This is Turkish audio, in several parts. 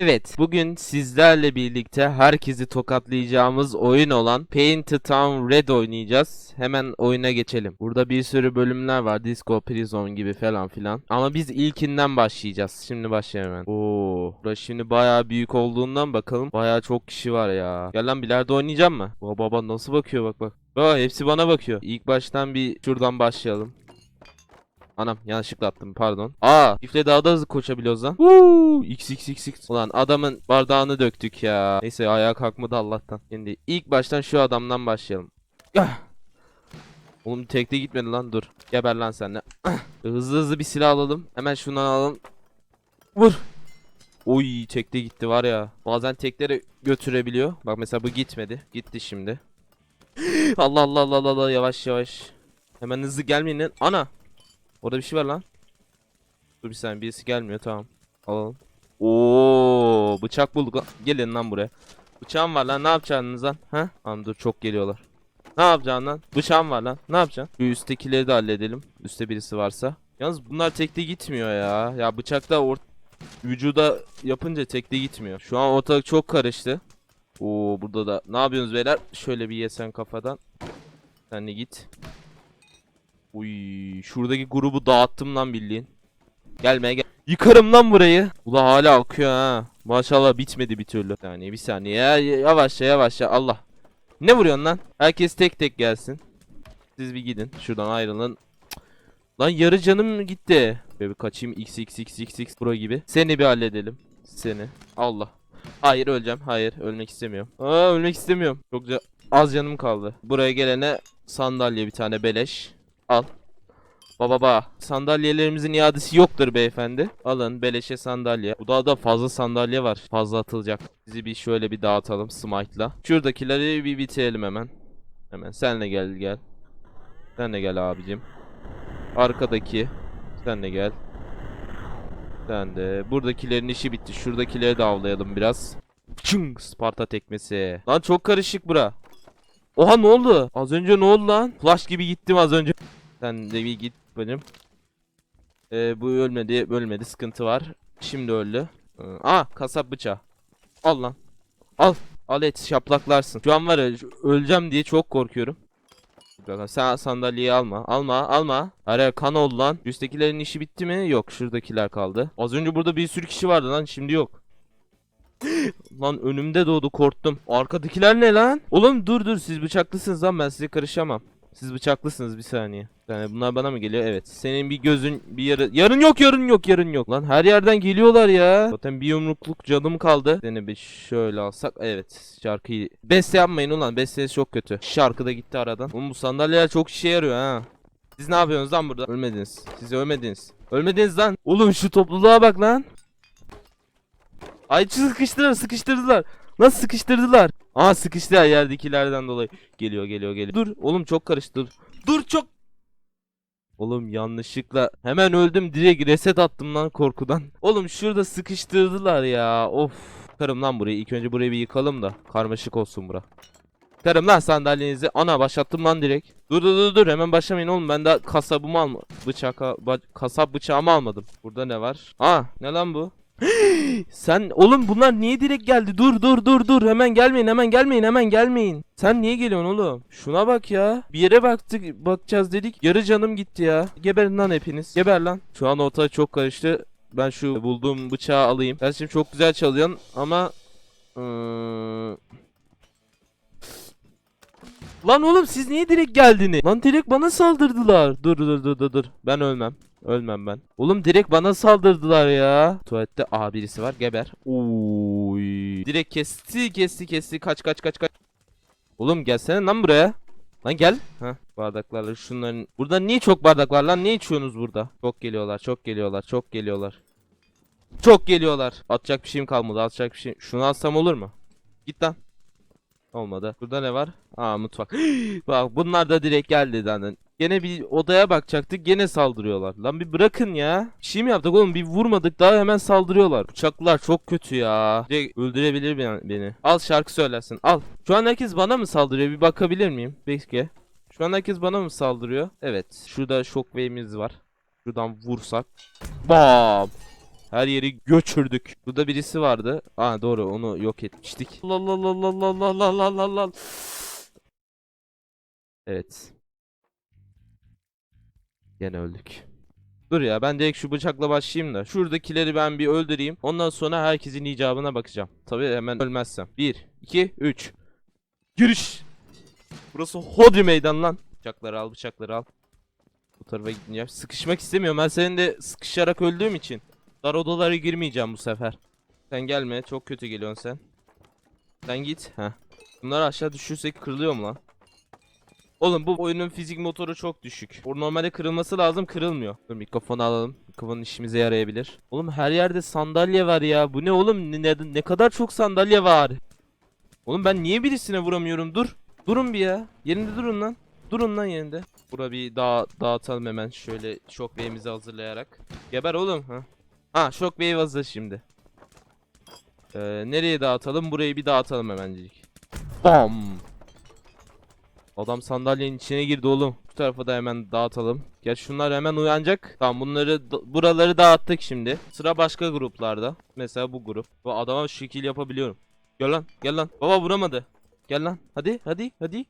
Evet, bugün sizlerle birlikte herkesi tokatlayacağımız oyun olan Painted Town Red oynayacağız. Hemen oyuna geçelim. Burada bir sürü bölümler var. Disco Prison gibi falan filan. Ama biz ilkinden başlayacağız. Şimdi başlayalım hemen. Oo, burası şimdi bayağı büyük olduğundan bakalım. Bayağı çok kişi var ya. Gel lan bilardo oynayacağım mı? Baba baba nasıl bakıyor bak bak. Aa, hepsi bana bakıyor. İlk baştan bir şuradan başlayalım. Anam yanlışlıkla attım pardon. Aa çiftle daha da hızlı koşabiliyoruz lan. Woo! X x x x. Ulan adamın bardağını döktük ya. Neyse ayağa kalkmadı Allah'tan. Şimdi ilk baştan şu adamdan başlayalım. Ah! Oğlum tekte gitmedi lan dur. Geber lan sen de. Ah! hızlı hızlı bir silah alalım. Hemen şundan alalım. Vur. Oy tekte gitti var ya. Bazen tekleri götürebiliyor. Bak mesela bu gitmedi. Gitti şimdi. Allah Allah Allah Allah Allah yavaş yavaş. Hemen hızlı gelmeyin lan. Ana. Orada bir şey var lan. Dur bir saniye birisi gelmiyor tamam. Alalım. Oo bıçak bulduk. Gelin lan buraya. Bıçağım var lan ne yapacaksınız lan? Ha? Tamam dur çok geliyorlar. Ne yapacaksın lan? Bıçağım var lan. Ne yapacaksın? Şu üsttekileri de halledelim. Üstte birisi varsa. Yalnız bunlar tekte gitmiyor ya. Ya bıçakta or vücuda yapınca tekte gitmiyor. Şu an ortalık çok karıştı. Oo burada da ne yapıyorsunuz beyler? Şöyle bir yesen kafadan. Sen de git. Uy, şuradaki grubu dağıttım lan bildiğin. Gelmeye gel. Yıkarım lan burayı. Ula hala akıyor ha. Maşallah bitmedi bir türlü. Bir saniye bir saniye ya yavaşça yavaşça Allah. Ne vuruyorsun lan? Herkes tek tek gelsin. Siz bir gidin. Şuradan ayrılın. Lan yarı canım gitti. Böyle bir kaçayım x x x x x pro gibi. Seni bir halledelim. Seni. Allah. Hayır öleceğim. Hayır ölmek istemiyorum. Aa ölmek istemiyorum. Çok az canım kaldı. Buraya gelene sandalye bir tane beleş. Al. Baba baba. Sandalyelerimizin iadesi yoktur beyefendi. Alın beleşe sandalye. Bu da fazla sandalye var. Fazla atılacak. Bizi bir şöyle bir dağıtalım smite'la. Şuradakileri bir bitirelim hemen. Hemen sen de gel gel. Sen de gel abicim. Arkadaki. Sen de gel. Sen de. Buradakilerin işi bitti. Şuradakileri de avlayalım biraz. Çın Sparta tekmesi. Lan çok karışık bura. Oha ne oldu? Az önce ne oldu lan? Flash gibi gittim az önce. Sen de bir git benim. Ee, bu ölmedi, ölmedi. Sıkıntı var. Şimdi öldü. Ee, Aa, kasap bıçağı. Al lan. Al. Al et şaplaklarsın. Şu an var ya öleceğim diye çok korkuyorum. Sen sandalyeyi alma. Alma, alma. Araya kan oldu lan. Üsttekilerin işi bitti mi? Yok, şuradakiler kaldı. Az önce burada bir sürü kişi vardı lan, şimdi yok. Lan önümde doğdu korktum. Arkadakiler ne lan? Oğlum dur dur siz bıçaklısınız lan ben size karışamam. Siz bıçaklısınız bir saniye. Yani bunlar bana mı geliyor? Evet. Senin bir gözün bir yarı... Yarın yok yarın yok yarın yok. Lan her yerden geliyorlar ya. Zaten bir yumrukluk canım kaldı. Seni bir şöyle alsak. Evet şarkıyı... Beste yapmayın ulan. Bestesi çok kötü. Şarkı da gitti aradan. Oğlum bu sandalyeler çok işe yarıyor ha. Siz ne yapıyorsunuz lan burada? Ölmediniz. Siz ölmediniz. Ölmediniz lan. Oğlum şu topluluğa bak lan. Ay sıkıştırdılar sıkıştırdılar. Nasıl sıkıştırdılar? Aa sıkıştılar yerdekilerden dolayı. Geliyor geliyor geliyor. Dur oğlum çok karıştı. Dur, dur çok. Oğlum yanlışlıkla hemen öldüm direkt reset attım lan korkudan. Oğlum şurada sıkıştırdılar ya. Of. Karım lan burayı. İlk önce burayı bir yıkalım da karmaşık olsun bura. Karım lan sandalyenizi. Ana başlattım lan direkt. Dur dur dur dur hemen başlamayın oğlum ben daha kasabımı alma bıçak kasap bıçağımı almadım. Burada ne var? Aa ne lan bu? Sen oğlum bunlar niye direkt geldi? Dur dur dur dur hemen gelmeyin hemen gelmeyin hemen gelmeyin. Sen niye geliyorsun oğlum? Şuna bak ya. Bir yere baktık bakacağız dedik. Yarı canım gitti ya. Geberin lan hepiniz. Geber lan. Şu an ortalık çok karıştı. Ben şu bulduğum bıçağı alayım. Sen şimdi çok güzel çalıyorsun ama ıı, Lan oğlum siz niye direkt geldiniz? Lan direkt bana saldırdılar. Dur dur dur dur dur. Ben ölmem. Ölmem ben. Oğlum direkt bana saldırdılar ya. Tuvalette aa birisi var. Geber. Oy. Direkt kesti kesti kesti. Kaç kaç kaç kaç. Oğlum gelsene lan buraya. Lan gel. Ha bardaklarla şunların. Burada niye çok bardak var lan? Ne içiyorsunuz burada? Çok geliyorlar. Çok geliyorlar. Çok geliyorlar. Çok geliyorlar. Atacak bir şeyim kalmadı. Atacak bir şey. Şunu alsam olur mu? Git lan. Olmadı. Burada ne var? Aa mutfak. Bak bunlar da direkt geldi zaten. Gene bir odaya bakacaktık gene saldırıyorlar. Lan bir bırakın ya. Bir şey mi yaptık oğlum bir vurmadık daha hemen saldırıyorlar. Bıçaklar çok kötü ya. De öldürebilir beni. Al şarkı söylesin al. Şu an herkes bana mı saldırıyor bir bakabilir miyim? Belki. Şu an herkes bana mı saldırıyor? Evet. Şurada shockwave'imiz var. Şuradan vursak. Bam. Her yeri göçürdük. Burada birisi vardı. Aa doğru onu yok etmiştik. Allah Allah Allah Allah Allah Allah Allah. Evet. Gene öldük. Dur ya ben direkt şu bıçakla başlayayım da. Şuradakileri ben bir öldüreyim. Ondan sonra herkesin icabına bakacağım. Tabii hemen ölmezsem. 1, 2, 3. Giriş. Burası hodri meydan lan. Bıçakları al bıçakları al. Bu tarafa gideceğim. Sıkışmak istemiyorum. Ben senin de sıkışarak öldüğüm için. Dar odalara girmeyeceğim bu sefer. Sen gelme. Çok kötü geliyorsun sen. Sen git. Heh. Bunlar aşağı düşürsek kırılıyor mu lan? Oğlum bu oyunun fizik motoru çok düşük. O normalde kırılması lazım kırılmıyor. Dur mikrofonu alalım. Mikrofonun işimize yarayabilir. Oğlum her yerde sandalye var ya. Bu ne oğlum? Ne, ne, kadar çok sandalye var. Oğlum ben niye birisine vuramıyorum? Dur. Durun bir ya. Yerinde durun lan. Durun lan yerinde. Bura bir dağ dağıtalım hemen şöyle shockwave'imizi hazırlayarak. Geber oğlum. Ha, ha shockwave hazır şimdi. Ee, nereye dağıtalım? Burayı bir dağıtalım hemencik. Bam. Adam sandalyenin içine girdi oğlum. Bu tarafa da hemen dağıtalım. Gel şunlar hemen uyanacak. Tamam bunları buraları dağıttık şimdi. Sıra başka gruplarda. Mesela bu grup. Bu adama şekil yapabiliyorum. Gel lan gel lan. Baba vuramadı. Gel lan. Hadi hadi hadi.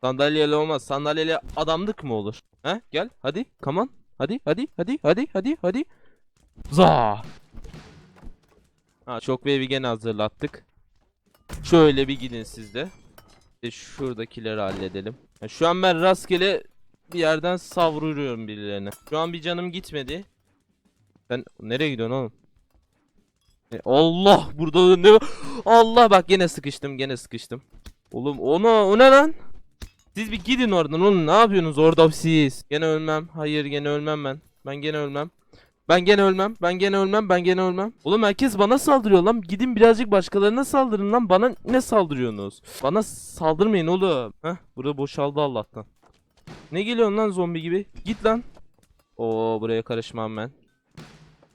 Sandalyeyle olmaz. Sandalyeyle adamlık mı olur? He? Gel hadi. On. Hadi hadi hadi hadi hadi hadi. Za. Ha çok wave'i gene hazırlattık. Şöyle bir gidin siz de şuradakileri halledelim. Şu an ben rastgele bir yerden savruyorum birilerine. Şu an bir canım gitmedi. Sen nereye gidiyorsun oğlum? E, Allah burada ne Allah bak gene sıkıştım gene sıkıştım. Oğlum onu o ne lan? Siz bir gidin oradan oğlum ne yapıyorsunuz orada siz? Gene ölmem. Hayır gene ölmem ben. Ben gene ölmem. Ben gene ölmem. Ben gene ölmem. Ben gene ölmem. Oğlum herkes bana saldırıyor lan. Gidin birazcık başkalarına saldırın lan. Bana ne saldırıyorsunuz? Bana saldırmayın oğlum. Heh burada boşaldı Allah'tan. Ne geliyorsun lan zombi gibi? Git lan. Oo buraya karışmam ben.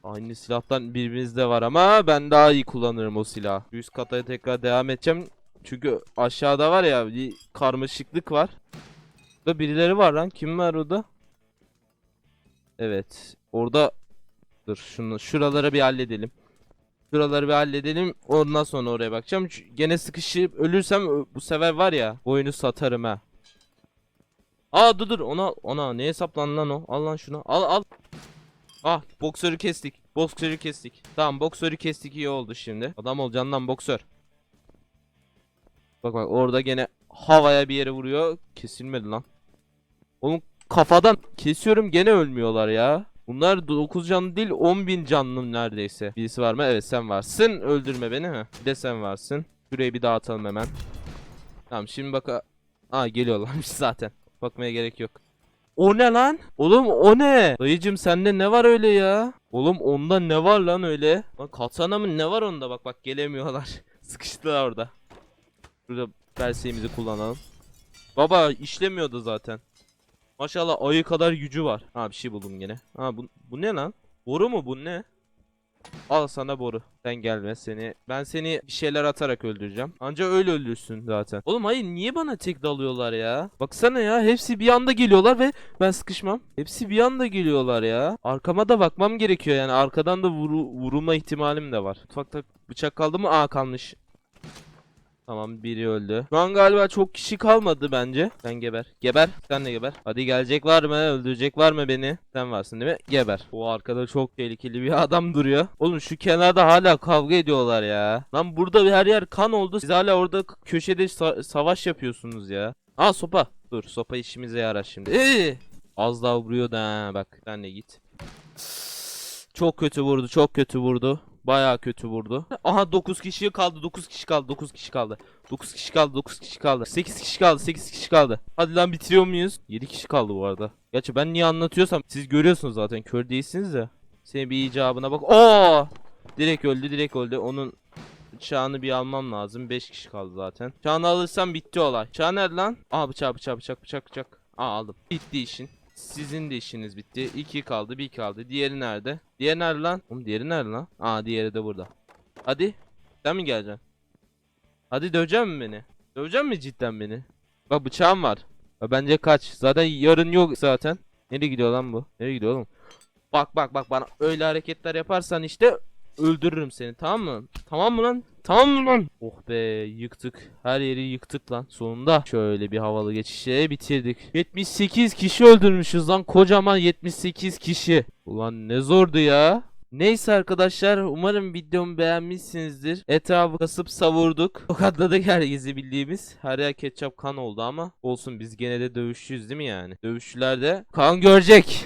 Aynı silahtan birbirimizde var ama ben daha iyi kullanırım o silahı. Üst kata tekrar devam edeceğim. Çünkü aşağıda var ya bir karmaşıklık var. Burada birileri var lan. Kim var orada? Evet. Orada dur şunu şuraları bir halledelim. Şuraları bir halledelim. Ondan sonra oraya bakacağım. Ç- Gene sıkışıp ölürsem bu sefer var ya oyunu satarım ha. Aa dur dur ona ona ne hesaplan lan o? Al lan şunu. Al al. Ah boksörü kestik. Boksörü kestik. Tamam boksörü kestik iyi oldu şimdi. Adam olacaksın lan boksör. Bak bak orada gene havaya bir yere vuruyor. Kesilmedi lan. Oğlum kafadan kesiyorum gene ölmüyorlar ya. Bunlar 9 canlı değil 10.000 canlı neredeyse. Birisi var mı? Evet sen varsın. Öldürme beni ha. Bir de sen varsın. Şurayı bir dağıtalım hemen. Tamam şimdi bak. Aa geliyorlarmış zaten. Bakmaya gerek yok. O ne lan? Oğlum o ne? Dayıcım sende ne var öyle ya? Oğlum onda ne var lan öyle? Lan katana mı ne var onda? Bak bak gelemiyorlar. Sıkıştılar orada. Burada perseyimizi kullanalım. Baba işlemiyordu zaten. Maşallah ayı kadar gücü var. Ha bir şey buldum gene. Ha bu, bu ne lan? Boru mu bu ne? Al sana boru. Sen gelme seni. Ben seni bir şeyler atarak öldüreceğim. Anca öyle öldürsün zaten. Oğlum hayır niye bana tek dalıyorlar ya? Baksana ya hepsi bir anda geliyorlar ve ben sıkışmam. Hepsi bir anda geliyorlar ya. Arkama da bakmam gerekiyor yani. Arkadan da vuru, vurulma ihtimalim de var. Mutfakta bıçak kaldı mı? Aa kalmış. Tamam biri öldü. Şu an galiba çok kişi kalmadı bence. Sen geber. Geber. Sen de geber. Hadi gelecek var mı? Öldürecek var mı beni? Sen varsın değil mi? Geber. O arkada çok tehlikeli bir adam duruyor. Oğlum şu kenarda hala kavga ediyorlar ya. Lan burada her yer kan oldu. Siz hala orada köşede sa- savaş yapıyorsunuz ya. Aa sopa. Dur sopa işimize yarar şimdi. Ee! Az daha vuruyor da bak. Sen de git. Çok kötü vurdu. Çok kötü vurdu. Bayağı kötü vurdu. Aha 9 kişi kaldı. 9 kişi kaldı. 9 kişi kaldı. 9 kişi kaldı. 9 kişi kaldı. 8 kişi kaldı. 8 kişi kaldı. Hadi lan bitiriyor muyuz? 7 kişi kaldı bu arada. Gerçi ben niye anlatıyorsam siz görüyorsunuz zaten. Kör değilsiniz de. Senin bir icabına bak. Oo! Direkt öldü. Direkt öldü. Onun Çağını bir almam lazım. 5 kişi kaldı zaten. Çağını alırsam bitti olay. Çağ nerede lan? Aa bıçak bıçak bıçak bıçak bıçak. Aa aldım. Bitti işin. Sizin de işiniz bitti. 2 kaldı, 1 kaldı. Diğeri nerede? Diğeri nerede lan? Oğlum diğeri nerede lan? Aa diğeri de burada. Hadi. Sen mi geleceksin? Hadi dövecek mi beni? Dövecek mi cidden beni? Bak bıçağım var. Ya bence kaç. Zaten yarın yok zaten. Nereye gidiyor lan bu? Nereye gidiyor oğlum? Bak bak bak bana öyle hareketler yaparsan işte öldürürüm seni tamam mı? Tamam mı lan? Tamam mı lan? Oh be yıktık. Her yeri yıktık lan. Sonunda şöyle bir havalı geçişe bitirdik. 78 kişi öldürmüşüz lan. Kocaman 78 kişi. Ulan ne zordu ya. Neyse arkadaşlar umarım videomu beğenmişsinizdir. Etrafı kasıp savurduk. Tokatladık herkesi bildiğimiz. Her yer ketçap kan oldu ama olsun biz gene de dövüşçüyüz değil mi yani? Dövüşçüler de kan görecek.